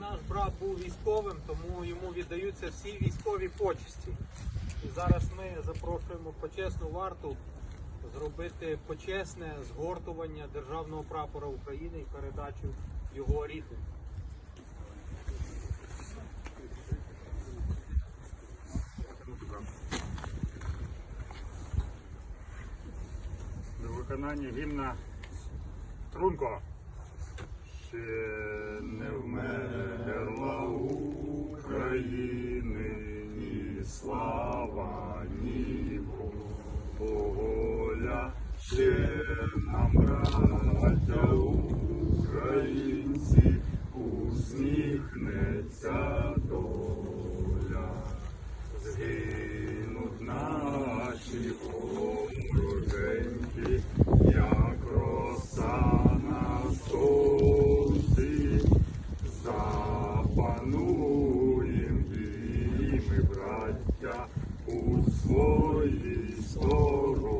наш брат був військовим, тому йому віддаються всі військові почесті. І зараз ми запрошуємо почесну варту зробити почесне згортування державного прапора України і передачу його рідним. До виконання гімна Струнко. Ще не вмерла воля. Ще нам, браття українці, усміхнеться доля. Згинуть наші вороженьки, як роса на сонці, запануєм і ми, браття, у своїй сторонці,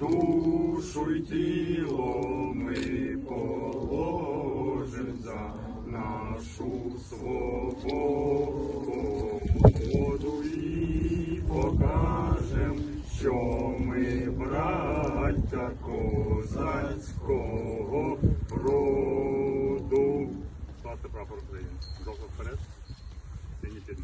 душу й тіло ми положим за нашу свободу і покажем, що ми браття козацького роду. Класти прапор України. Жовто вперед, сині під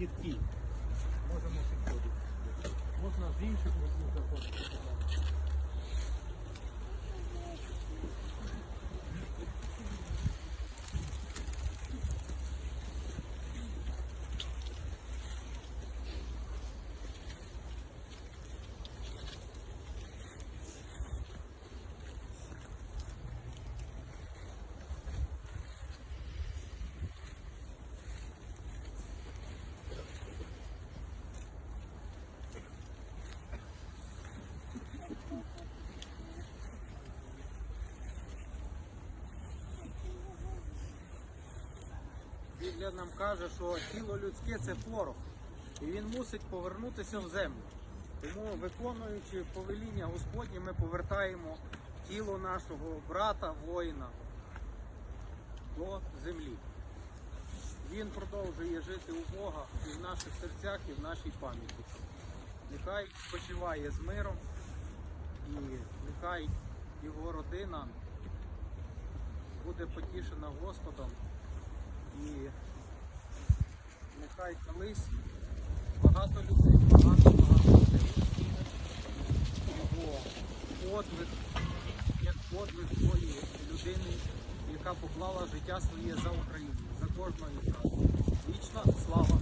гіркий. Можемо підходити. Можна з інших заходити. Біблія нам каже, що тіло людське це порох, і він мусить повернутися в землю. Тому, виконуючи повеління Господнє, ми повертаємо тіло нашого брата, воїна до землі. Він продовжує жити у Бога і в наших серцях, і в нашій пам'яті. Нехай спочиває з миром, і нехай його родина буде потішена Господом. І нехай колись багато людей, багато багато людей його подвиг, як подвиг тої людини, яка поклала життя своє за Україну, за кожного. Вічна слава